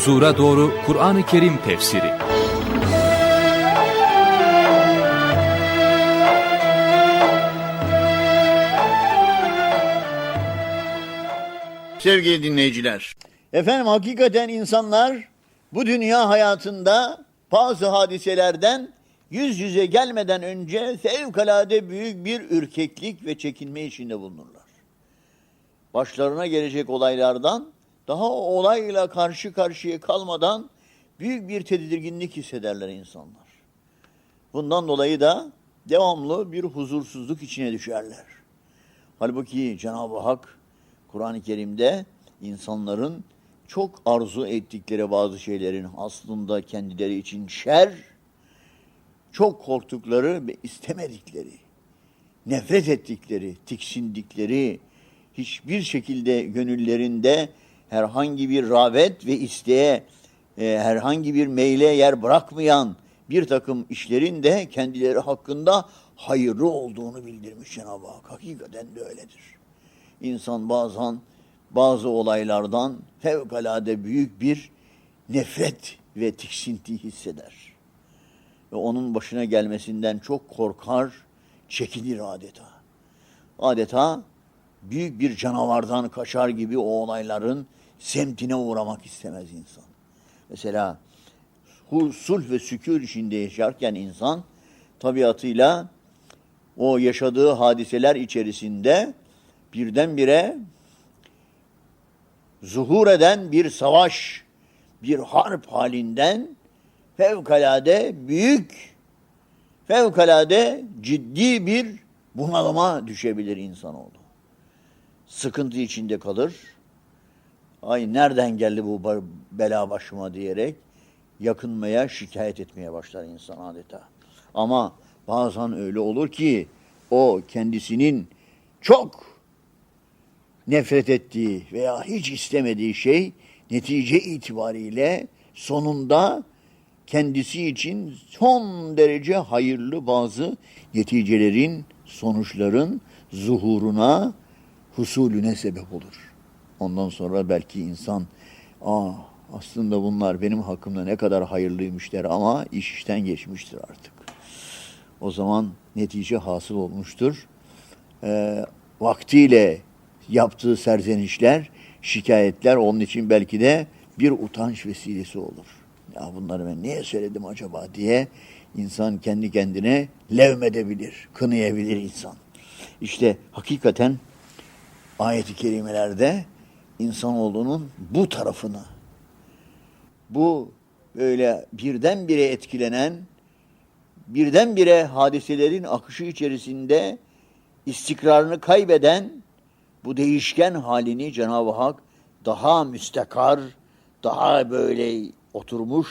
Huzura Doğru Kur'an-ı Kerim Tefsiri Sevgili dinleyiciler, Efendim hakikaten insanlar bu dünya hayatında bazı hadiselerden yüz yüze gelmeden önce fevkalade büyük bir ürkeklik ve çekinme içinde bulunurlar. Başlarına gelecek olaylardan daha o olayla karşı karşıya kalmadan büyük bir tedirginlik hissederler insanlar. Bundan dolayı da devamlı bir huzursuzluk içine düşerler. Halbuki Cenab-ı Hak Kur'an-ı Kerim'de insanların çok arzu ettikleri bazı şeylerin aslında kendileri için şer, çok korktukları ve istemedikleri, nefret ettikleri, tiksindikleri, hiçbir şekilde gönüllerinde herhangi bir rağbet ve isteğe, e, herhangi bir meyle yer bırakmayan bir takım işlerin de kendileri hakkında hayırlı olduğunu bildirmiş Cenab-ı Hak. Hakikaten de öyledir. İnsan bazen bazı olaylardan fevkalade büyük bir nefret ve tiksinti hisseder. Ve onun başına gelmesinden çok korkar, çekinir adeta. Adeta büyük bir canavardan kaçar gibi o olayların semtine uğramak istemez insan. Mesela sulh ve sükûr içinde yaşarken insan tabiatıyla o yaşadığı hadiseler içerisinde birdenbire zuhur eden bir savaş, bir harp halinden fevkalade büyük, fevkalade ciddi bir bunalıma düşebilir insanoğlu. Sıkıntı içinde kalır. Ay nereden geldi bu bela başıma diyerek yakınmaya, şikayet etmeye başlar insan adeta. Ama bazen öyle olur ki o kendisinin çok nefret ettiği veya hiç istemediği şey netice itibariyle sonunda kendisi için son derece hayırlı bazı neticelerin, sonuçların zuhuruna, husulüne sebep olur. Ondan sonra belki insan, aa aslında bunlar benim hakkımda ne kadar hayırlıymış der ama iş işten geçmiştir artık. O zaman netice hasıl olmuştur. Ee, vaktiyle yaptığı serzenişler, şikayetler onun için belki de bir utanç vesilesi olur. Ya bunları ben niye söyledim acaba diye insan kendi kendine levmedebilir, kınayabilir insan. İşte hakikaten ayet-i kerimelerde insanoğlunun bu tarafını, bu böyle birdenbire etkilenen, birdenbire hadiselerin akışı içerisinde istikrarını kaybeden bu değişken halini Cenab-ı Hak daha müstakar, daha böyle oturmuş,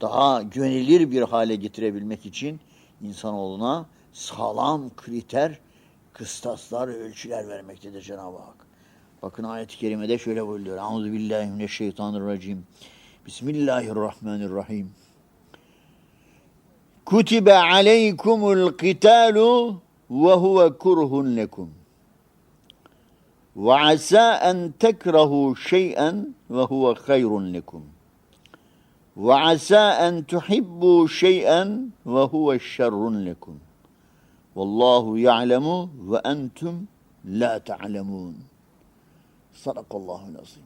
daha güvenilir bir hale getirebilmek için insanoğluna sağlam kriter, kıstaslar, ölçüler vermektedir Cenab-ı Hak. Bakın ayet-i kerimede şöyle buyuruyor. Euzubillahimineşşeytanirracim. Bismillahirrahmanirrahim. Kutibe aleykumul qitalu ve huve kurhun lekum. Ve asa en tekrahu şey'en ve huve hayrun lekum. Ve asa en tuhibbu şey'en ve huve şerrun lekum. Vallahu ya'lemu ve entum la ta'lemun. Sadakallahu nazim.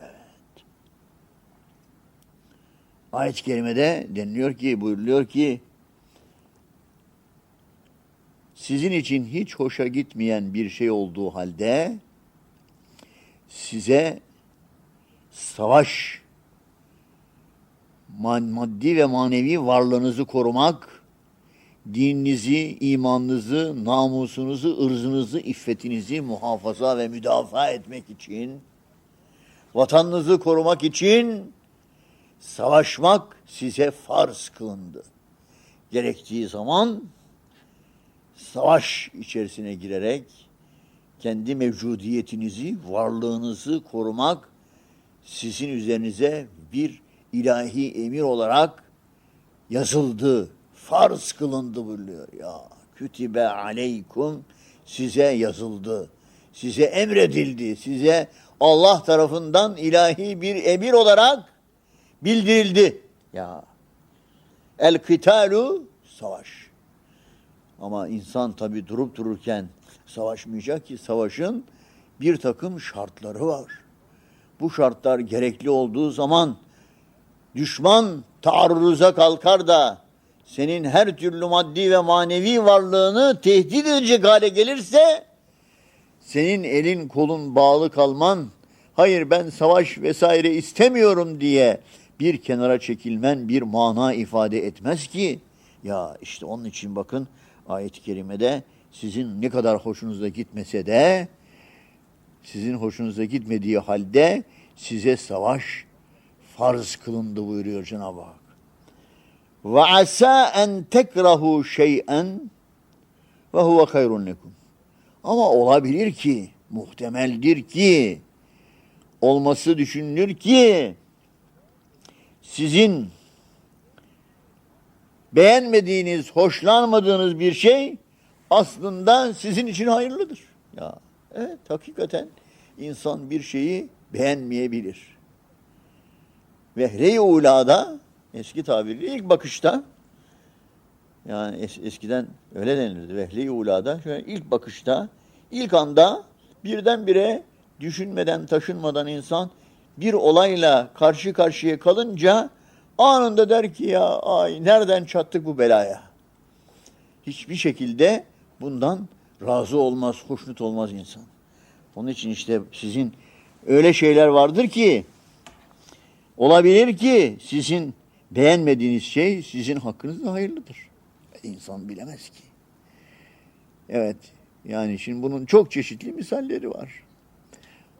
Evet. Ayet-i kerimede deniliyor ki, buyuruluyor ki sizin için hiç hoşa gitmeyen bir şey olduğu halde size savaş maddi ve manevi varlığınızı korumak dininizi, imanınızı, namusunuzu, ırzınızı, iffetinizi muhafaza ve müdafaa etmek için, vatanınızı korumak için savaşmak size farz kılındı. Gerektiği zaman savaş içerisine girerek kendi mevcudiyetinizi, varlığınızı korumak sizin üzerinize bir ilahi emir olarak yazıldı, farz kılındı buyuruyor. Ya kütibe aleykum size yazıldı, size emredildi, size Allah tarafından ilahi bir emir olarak bildirildi. Ya el kitalu savaş. Ama insan tabi durup dururken savaşmayacak ki savaşın bir takım şartları var. Bu şartlar gerekli olduğu zaman düşman taarruza kalkar da senin her türlü maddi ve manevi varlığını tehdit edecek hale gelirse senin elin kolun bağlı kalman, hayır ben savaş vesaire istemiyorum diye bir kenara çekilmen bir mana ifade etmez ki. Ya işte onun için bakın ayet-i kerimede sizin ne kadar hoşunuza gitmese de sizin hoşunuza gitmediği halde size savaş farz kılındı buyuruyor Cenab-ı Hak. Ve asa en tekrahu şey'en ve huve hayrun. Ama olabilir ki, muhtemeldir ki, olması düşünülür ki, sizin beğenmediğiniz, hoşlanmadığınız bir şey aslında sizin için hayırlıdır. Ya evet hakikaten insan bir şeyi beğenmeyebilir. Vehre-i ulada eski tabirle ilk bakışta yani es- eskiden öyle denilirdi. Vehli ulada şöyle ilk bakışta, ilk anda birdenbire düşünmeden, taşınmadan insan bir olayla karşı karşıya kalınca anında der ki ya ay nereden çattık bu belaya? Hiçbir şekilde bundan razı olmaz, hoşnut olmaz insan. Onun için işte sizin öyle şeyler vardır ki olabilir ki sizin beğenmediğiniz şey sizin hakkınızda hayırlıdır. İnsan bilemez ki. Evet. Yani şimdi bunun çok çeşitli misalleri var.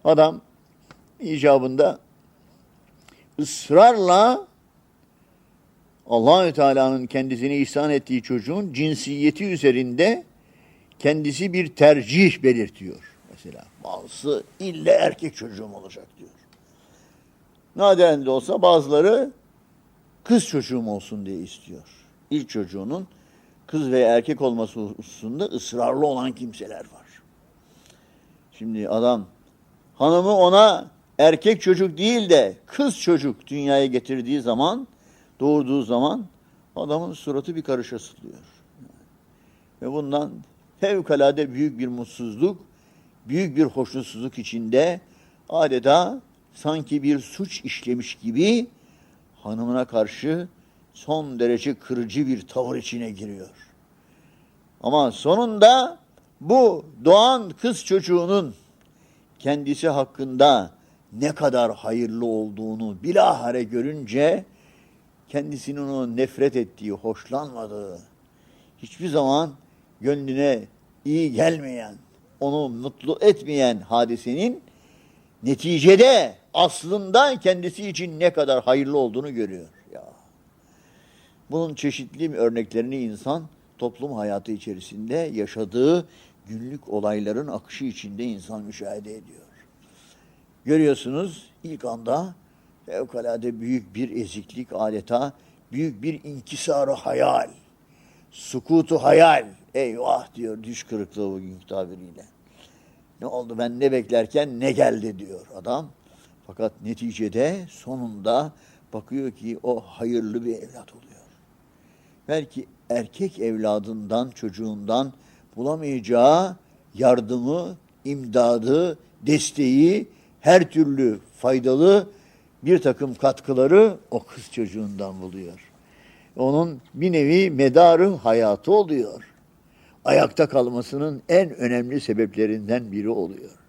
Adam icabında ısrarla Allahü Teala'nın kendisine ihsan ettiği çocuğun cinsiyeti üzerinde kendisi bir tercih belirtiyor. Mesela bazısı ille erkek çocuğum olacak diyor. Nadiren de olsa bazıları kız çocuğum olsun diye istiyor. İlk çocuğunun kız veya erkek olması hususunda ısrarlı olan kimseler var. Şimdi adam hanımı ona erkek çocuk değil de kız çocuk dünyaya getirdiği zaman, doğurduğu zaman adamın suratı bir karış asılıyor. Ve bundan fevkalade büyük bir mutsuzluk, büyük bir hoşnutsuzluk içinde adeta sanki bir suç işlemiş gibi hanımına karşı son derece kırıcı bir tavır içine giriyor. Ama sonunda bu doğan kız çocuğunun kendisi hakkında ne kadar hayırlı olduğunu bilahare görünce kendisinin onu nefret ettiği, hoşlanmadığı, hiçbir zaman gönlüne iyi gelmeyen, onu mutlu etmeyen hadisenin neticede aslında kendisi için ne kadar hayırlı olduğunu görüyor. Ya. Bunun çeşitli örneklerini insan toplum hayatı içerisinde yaşadığı günlük olayların akışı içinde insan müşahede ediyor. Görüyorsunuz ilk anda fevkalade büyük bir eziklik adeta büyük bir inkisarı hayal. Sukutu hayal. Eyvah diyor düş kırıklığı bugünkü tabiriyle. Ne oldu ben ne beklerken ne geldi diyor adam. Fakat neticede sonunda bakıyor ki o hayırlı bir evlat oluyor. Belki erkek evladından, çocuğundan bulamayacağı yardımı, imdadı, desteği, her türlü faydalı bir takım katkıları o kız çocuğundan buluyor. Onun bir nevi medarı hayatı oluyor. Ayakta kalmasının en önemli sebeplerinden biri oluyor.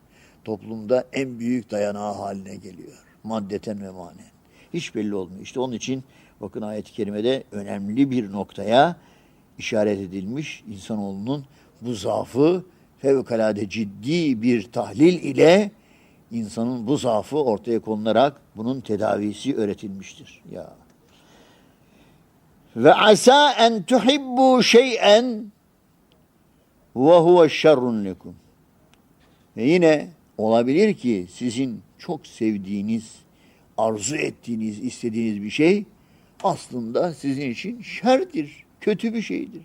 Toplumda en büyük dayanağı haline geliyor. Maddeten ve manen. Hiç belli olmuyor. İşte onun için bakın ayet-i kerimede önemli bir noktaya işaret edilmiş. İnsanoğlunun bu zaafı fevkalade ciddi bir tahlil ile insanın bu zaafı ortaya konularak bunun tedavisi öğretilmiştir. Ya. Ve asa en tuhibbu şey'en ve huve şerrun lekum. Ve yine olabilir ki sizin çok sevdiğiniz, arzu ettiğiniz, istediğiniz bir şey aslında sizin için şerdir, kötü bir şeydir.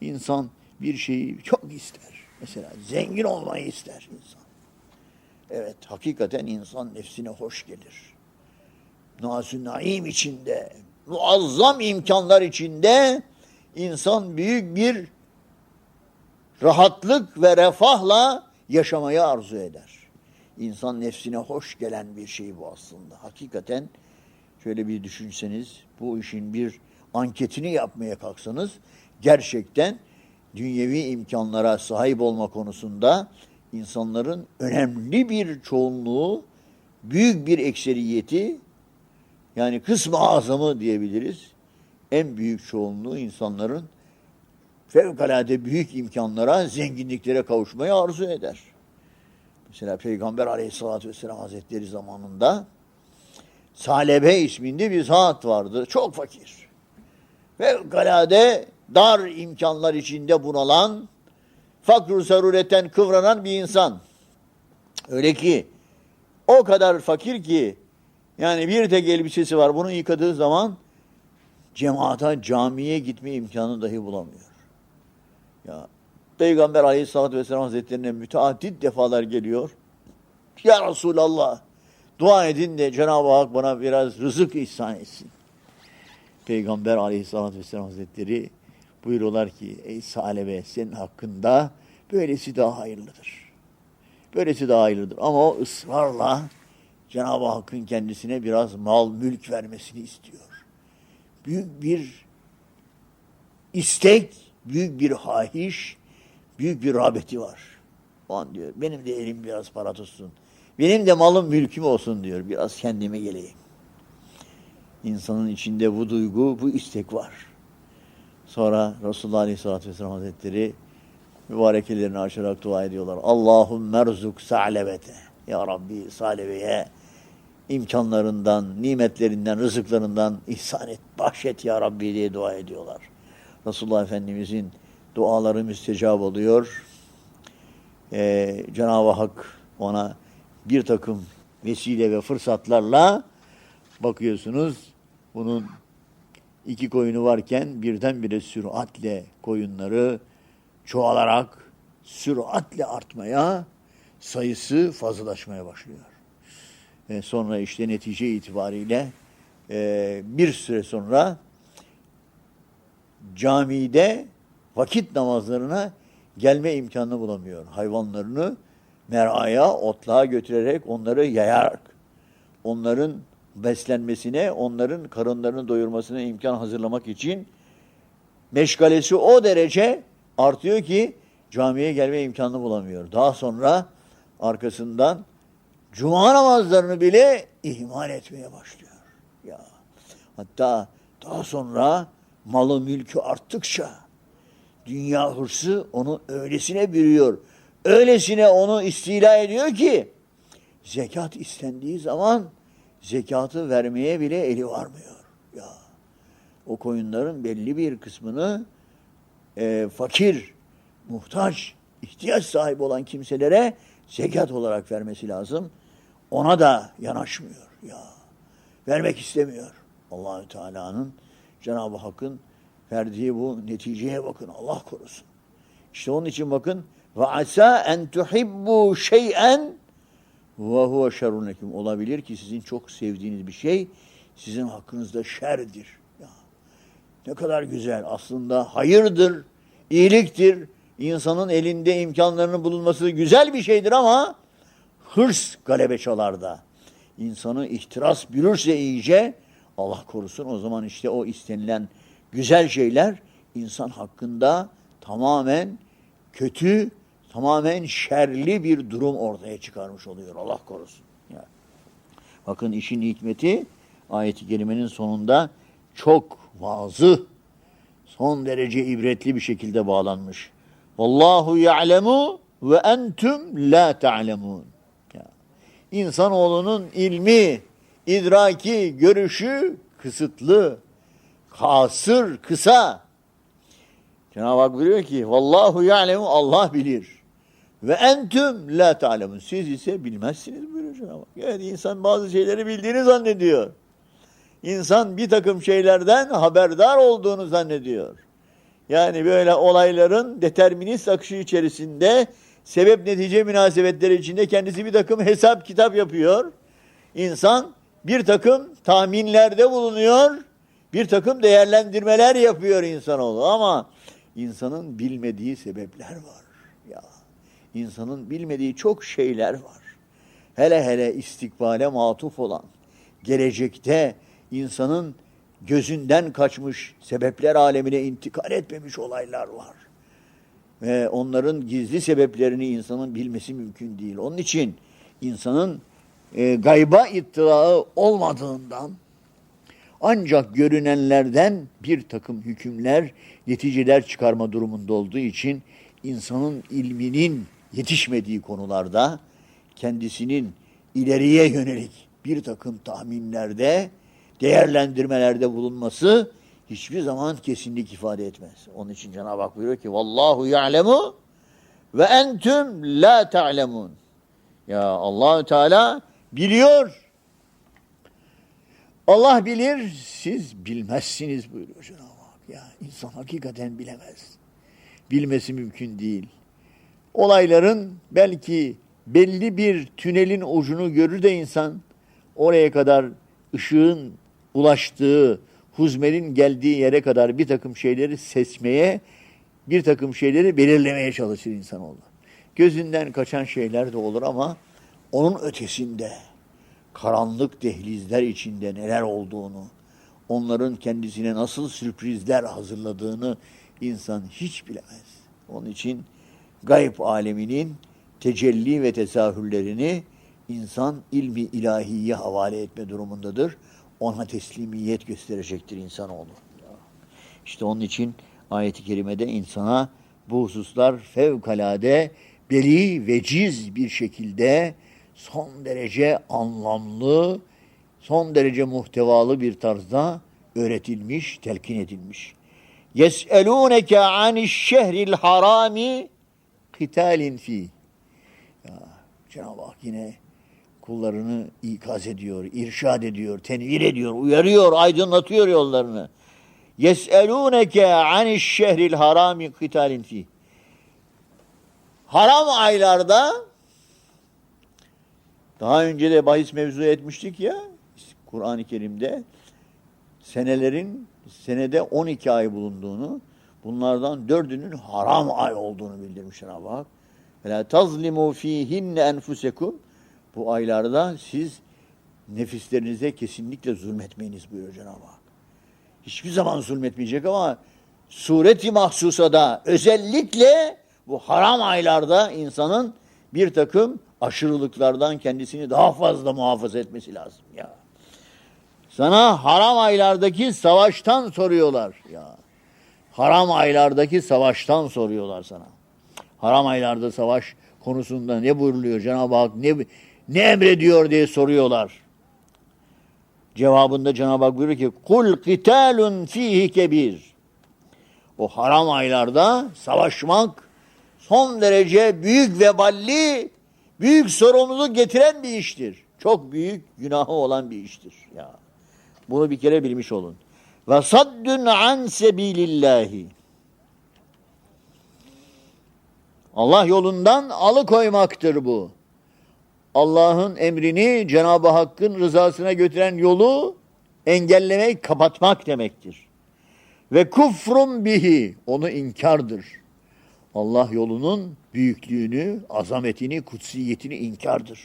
İnsan bir şeyi çok ister. Mesela zengin olmayı ister insan. Evet, hakikaten insan nefsine hoş gelir. nasü naim içinde, muazzam imkanlar içinde insan büyük bir rahatlık ve refahla yaşamayı arzu eder. İnsan nefsine hoş gelen bir şey bu aslında. Hakikaten şöyle bir düşünseniz, bu işin bir anketini yapmaya kalksanız, gerçekten dünyevi imkanlara sahip olma konusunda insanların önemli bir çoğunluğu, büyük bir ekseriyeti, yani kısmı azamı diyebiliriz, en büyük çoğunluğu insanların fevkalade büyük imkanlara, zenginliklere kavuşmayı arzu eder. Mesela Peygamber aleyhissalatü vesselam hazretleri zamanında Salebe isminde bir zat vardı. Çok fakir. Fevkalade dar imkanlar içinde bunalan, fakr saruretten kıvranan bir insan. Öyle ki o kadar fakir ki yani bir tek elbisesi var. Bunu yıkadığı zaman cemaata, camiye gitme imkanı dahi bulamıyor. Ya Peygamber Aleyhisselatü Vesselam Hazretlerine müteaddit defalar geliyor. Ya Resulallah dua edin de Cenab-ı Hak bana biraz rızık ihsan etsin. Peygamber Aleyhisselatü Vesselam Hazretleri buyuruyorlar ki ey Salebe senin hakkında böylesi daha hayırlıdır. Böylesi daha hayırlıdır. Ama o ısrarla Cenab-ı Hakk'ın kendisine biraz mal, mülk vermesini istiyor. Büyük bir istek, büyük bir hahiş, büyük bir rağbeti var. O an diyor, benim de elim biraz para tutsun. Benim de malım mülküm olsun diyor. Biraz kendime geleyim. İnsanın içinde bu duygu, bu istek var. Sonra Resulullah Aleyhisselatü Vesselam Hazretleri mübarek ellerini açarak dua ediyorlar. Allahum merzuk sa'lebete. Ya Rabbi salebeye imkanlarından, nimetlerinden, rızıklarından ihsan et, bahşet ya Rabbi diye dua ediyorlar. Resulullah Efendimizin duaları müstecab oluyor. Ee, Cenab-ı Hak ona bir takım vesile ve fırsatlarla bakıyorsunuz bunun iki koyunu varken birdenbire süratle koyunları çoğalarak süratle artmaya sayısı fazlalaşmaya başlıyor. E, sonra işte netice itibariyle e, bir süre sonra camide vakit namazlarına gelme imkanı bulamıyor. Hayvanlarını meraya, otluğa götürerek onları yayarak onların beslenmesine, onların karınlarını doyurmasına imkan hazırlamak için meşgalesi o derece artıyor ki camiye gelme imkanını bulamıyor. Daha sonra arkasından cuma namazlarını bile ihmal etmeye başlıyor. Ya hatta daha sonra malı mülkü arttıkça dünya hırsı onu öylesine bürüyor. Öylesine onu istila ediyor ki zekat istendiği zaman zekatı vermeye bile eli varmıyor. Ya o koyunların belli bir kısmını e, fakir, muhtaç, ihtiyaç sahibi olan kimselere zekat olarak vermesi lazım. Ona da yanaşmıyor ya. Vermek istemiyor. Allahü Teala'nın Cenab-ı Hakk'ın verdiği bu neticeye bakın. Allah korusun. İşte onun için bakın ve asa en tuhibbu şey'en ve huve şerrun. Olabilir ki sizin çok sevdiğiniz bir şey sizin hakkınızda şerdir. Ya. Ne kadar güzel. Aslında hayırdır, iyiliktir. İnsanın elinde imkanlarının bulunması güzel bir şeydir ama hırs galebe çalar İnsanı ihtiras bürürse iyice Allah korusun o zaman işte o istenilen güzel şeyler insan hakkında tamamen kötü, tamamen şerli bir durum ortaya çıkarmış oluyor. Allah korusun. Yani. Bakın işin hikmeti ayeti kerimenin sonunda çok vazı, son derece ibretli bir şekilde bağlanmış. Vallahu ya'lemu ve entüm la ta'lemun. İnsanoğlunun ilmi, idraki, görüşü kısıtlı, kasır, kısa. Cenab-ı Hak buyuruyor ki Vallahu ya'lemu Allah bilir. Ve entüm la ta'lemun. Siz ise bilmezsiniz buyuruyor Cenab-ı Hak. Evet insan bazı şeyleri bildiğini zannediyor. İnsan bir takım şeylerden haberdar olduğunu zannediyor. Yani böyle olayların determinist akışı içerisinde sebep netice münasebetleri içinde kendisi bir takım hesap kitap yapıyor. İnsan bir takım tahminlerde bulunuyor, bir takım değerlendirmeler yapıyor insanoğlu ama insanın bilmediği sebepler var. Ya insanın bilmediği çok şeyler var. Hele hele istikbale matuf olan, gelecekte insanın gözünden kaçmış, sebepler alemine intikal etmemiş olaylar var. Ve onların gizli sebeplerini insanın bilmesi mümkün değil. Onun için insanın e, gayba ittilağı olmadığından ancak görünenlerden bir takım hükümler, neticeler çıkarma durumunda olduğu için insanın ilminin yetişmediği konularda kendisinin ileriye yönelik bir takım tahminlerde, değerlendirmelerde bulunması hiçbir zaman kesinlik ifade etmez. Onun için Cenab-ı Hak buyuruyor ki Vallahu ya'lemu ve entüm la ta'lemun. Ya Allahü Teala biliyor. Allah bilir, siz bilmezsiniz buyuruyor Cenab-ı Hak. Ya insan hakikaten bilemez. Bilmesi mümkün değil. Olayların belki belli bir tünelin ucunu görür de insan oraya kadar ışığın ulaştığı, huzmenin geldiği yere kadar bir takım şeyleri seçmeye, bir takım şeyleri belirlemeye çalışır insanoğlu. Gözünden kaçan şeyler de olur ama onun ötesinde karanlık dehlizler içinde neler olduğunu, onların kendisine nasıl sürprizler hazırladığını insan hiç bilemez. Onun için gayb aleminin tecelli ve tesahürlerini insan ilmi ilahiye havale etme durumundadır. Ona teslimiyet gösterecektir insanoğlu. İşte onun için ayet-i kerimede insana bu hususlar fevkalade beli veciz bir şekilde son derece anlamlı, son derece muhtevalı bir tarzda öğretilmiş, telkin edilmiş. يَسْأَلُونَكَ عَنِ الشَّهْرِ الْحَرَامِ قِتَالٍ ف۪يهِ ya, Cenab-ı Hak yine kullarını ikaz ediyor, irşad ediyor, tenvir ediyor, uyarıyor, aydınlatıyor yollarını. يَسْأَلُونَكَ عَنِ الشَّهْرِ الْحَرَامِ قِتَالٍ ف۪يهِ Haram aylarda daha önce de bahis mevzu etmiştik ya Kur'an-ı Kerim'de senelerin senede 12 ay bulunduğunu bunlardan dördünün haram ay olduğunu bildirmiş Cenab-ı Hak. وَلَا تَظْلِمُوا ف۪يهِنَّ اَنْفُسَكُمْ Bu aylarda siz nefislerinize kesinlikle zulmetmeyiniz buyuruyor Cenab-ı Hak. Hiçbir zaman zulmetmeyecek ama sureti mahsusada özellikle bu haram aylarda insanın bir takım aşırılıklardan kendisini daha fazla muhafaza etmesi lazım ya. Sana haram aylardaki savaştan soruyorlar ya. Haram aylardaki savaştan soruyorlar sana. Haram aylarda savaş konusunda ne buyuruluyor Cenab-ı Hak ne ne emrediyor diye soruyorlar. Cevabında Cenab-ı Hak buyuruyor ki kul kitalun fihi kebir. O haram aylarda savaşmak son derece büyük veballi, büyük sorumluluk getiren bir iştir. Çok büyük günahı olan bir iştir. Ya. Bunu bir kere bilmiş olun. Ve saddun an sebilillahi. Allah yolundan alıkoymaktır bu. Allah'ın emrini Cenab-ı Hakk'ın rızasına götüren yolu engellemek, kapatmak demektir. Ve kufrun bihi, onu inkardır. Allah yolunun büyüklüğünü, azametini, kutsiyetini inkardır.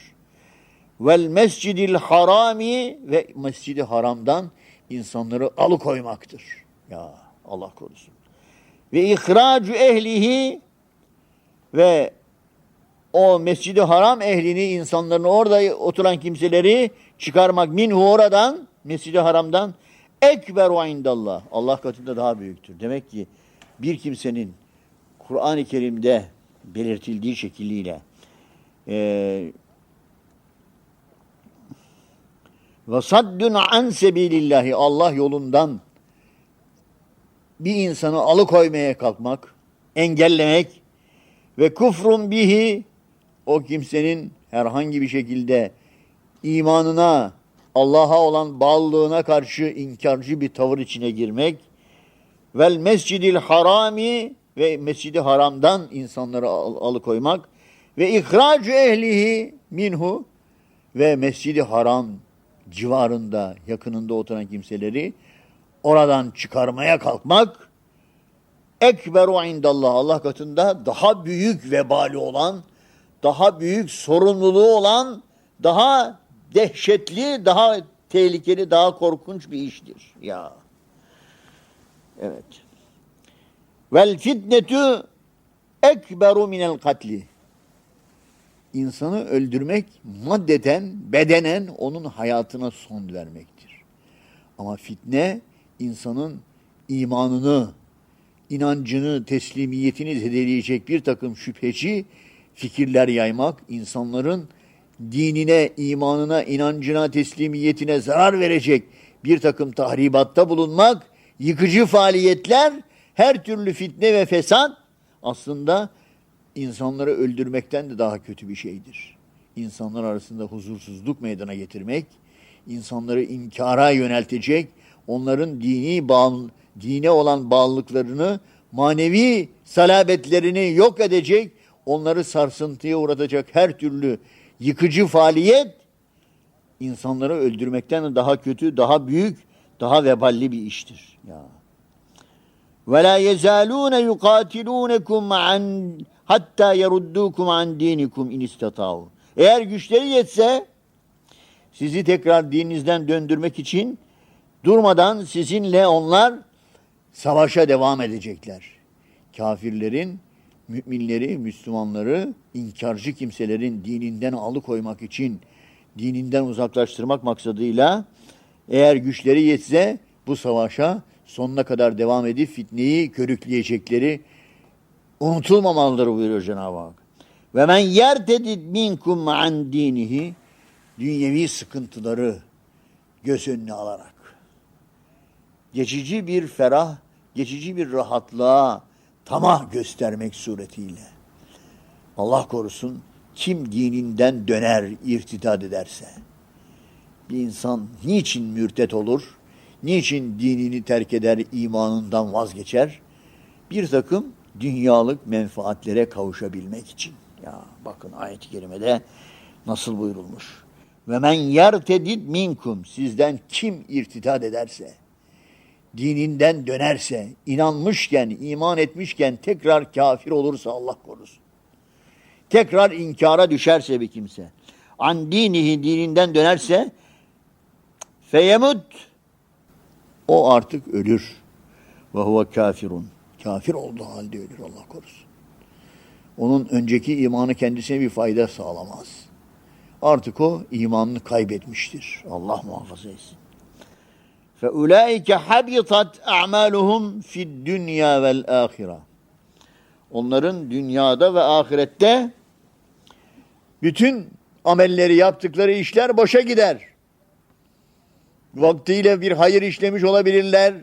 Vel mescidil harami ve mescidi haramdan insanları alıkoymaktır. Ya Allah korusun. Ve ihracu ehlihi ve o mescidi haram ehlini insanların orada oturan kimseleri çıkarmak minhu oradan mescidi haramdan ekberu indallah. Allah katında daha büyüktür. Demek ki bir kimsenin Kur'an-ı Kerim'de belirtildiği şekliyle e, ve saddun an sebilillahi Allah yolundan bir insanı alıkoymaya kalkmak, engellemek ve kufrun bihi o kimsenin herhangi bir şekilde imanına, Allah'a olan bağlılığına karşı inkarcı bir tavır içine girmek vel mescidil harami ve mescidi haramdan insanları al- alıkoymak ve ihracu ehlihi minhu ve mescidi haram civarında, yakınında oturan kimseleri oradan çıkarmaya kalkmak ekberu indallah Allah katında daha büyük vebali olan, daha büyük sorumluluğu olan, daha dehşetli, daha tehlikeli, daha korkunç bir iştir. Ya. Evet. Vel fitnetu ekberu minel katli. İnsanı öldürmek maddeten, bedenen onun hayatına son vermektir. Ama fitne insanın imanını, inancını, teslimiyetini zedeleyecek bir takım şüpheci fikirler yaymak, insanların dinine, imanına, inancına, teslimiyetine zarar verecek bir takım tahribatta bulunmak, yıkıcı faaliyetler, her türlü fitne ve fesat aslında insanları öldürmekten de daha kötü bir şeydir. İnsanlar arasında huzursuzluk meydana getirmek, insanları inkara yöneltecek, onların dini bağlı, dine olan bağlılıklarını, manevi salabetlerini yok edecek, onları sarsıntıya uğratacak her türlü yıkıcı faaliyet insanları öldürmekten de daha kötü, daha büyük, daha veballi bir iştir. Ya. La yezalun yuqatilunukum an hatta yeruddukum an dinikum in istata'u. Eğer güçleri yetse sizi tekrar dininizden döndürmek için durmadan sizinle onlar savaşa devam edecekler. Kafirlerin, müminleri, Müslümanları, inkarcı kimselerin dininden alıkoymak için, dininden uzaklaştırmak maksadıyla eğer güçleri yetse bu savaşa sonuna kadar devam edip fitneyi körükleyecekleri unutulmamalıdır buyuruyor Cenab-ı Hak. Ve men yertedid minkum an dinihi dünyevi sıkıntıları göz önüne alarak geçici bir ferah, geçici bir rahatlığa tamah göstermek suretiyle Allah korusun kim dininden döner, irtidat ederse bir insan niçin mürtet olur? Niçin dinini terk eder, imanından vazgeçer? Bir takım dünyalık menfaatlere kavuşabilmek için. Ya bakın ayet-i kerimede nasıl buyurulmuş. Ve men yertedid minkum sizden kim irtidat ederse, dininden dönerse, inanmışken, iman etmişken tekrar kafir olursa Allah korusun. Tekrar inkara düşerse bir kimse, an dinihi dininden dönerse, feyemut o artık ölür. Ve huve kafirun. Kafir olduğu halde ölür Allah korusun. Onun önceki imanı kendisine bir fayda sağlamaz. Artık o imanını kaybetmiştir. Allah muhafaza etsin. فَاُولَٰئِكَ حَبِطَتْ اَعْمَالُهُمْ فِي الدُّنْيَا وَالْآخِرَةِ Onların dünyada ve ahirette bütün amelleri yaptıkları işler boşa gider. Vaktiyle bir hayır işlemiş olabilirler.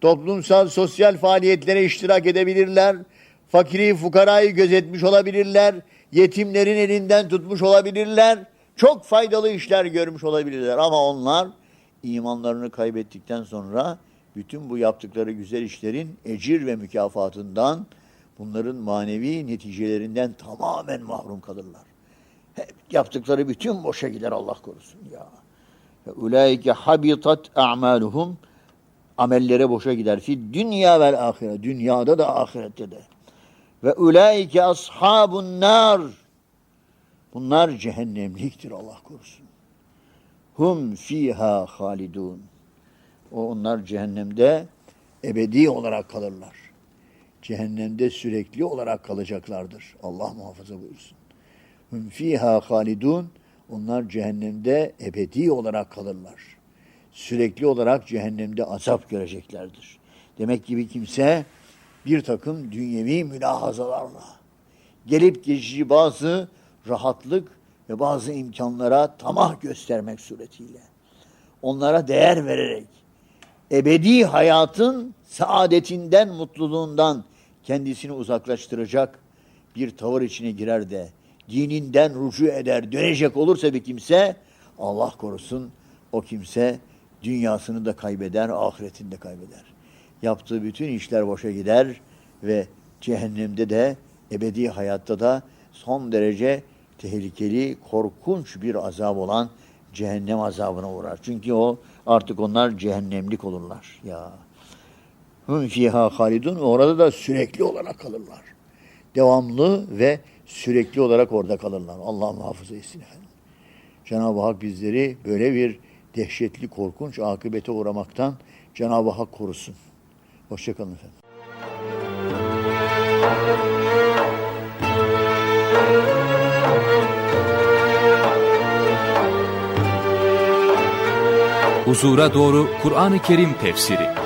Toplumsal, sosyal faaliyetlere iştirak edebilirler. Fakiri, fukarayı gözetmiş olabilirler. Yetimlerin elinden tutmuş olabilirler. Çok faydalı işler görmüş olabilirler. Ama onlar imanlarını kaybettikten sonra bütün bu yaptıkları güzel işlerin ecir ve mükafatından, bunların manevi neticelerinden tamamen mahrum kalırlar. Hep yaptıkları bütün boşa gider Allah korusun ya. Ulaike habitat a'maluhum amellere boşa gider. Fi dünya vel ahiret. Dünyada da ahirette de. Ve ulaike ashabun nar. Bunlar cehennemliktir Allah korusun. Hum fiha halidun. O onlar cehennemde ebedi olarak kalırlar. Cehennemde sürekli olarak kalacaklardır. Allah muhafaza buyursun. Hum fiha halidun. Onlar cehennemde ebedi olarak kalırlar. Sürekli olarak cehennemde azap göreceklerdir. Demek ki bir kimse bir takım dünyevi mülahazalarla gelip geçici bazı rahatlık ve bazı imkanlara tamah göstermek suretiyle onlara değer vererek ebedi hayatın saadetinden, mutluluğundan kendisini uzaklaştıracak bir tavır içine girer de dininden rucu eder, dönecek olursa bir kimse Allah korusun o kimse dünyasını da kaybeder, ahiretini de kaybeder. Yaptığı bütün işler boşa gider ve cehennemde de ebedi hayatta da son derece tehlikeli, korkunç bir azap olan cehennem azabına uğrar. Çünkü o artık onlar cehennemlik olurlar. Ya. Hum fiha halidun orada da sürekli olarak kalırlar. Devamlı ve sürekli olarak orada kalırlar. Allah muhafaza etsin efendim. Cenab-ı Hak bizleri böyle bir dehşetli, korkunç akıbete uğramaktan Cenab-ı Hak korusun. Hoşçakalın efendim. Huzura doğru Kur'an-ı Kerim tefsiri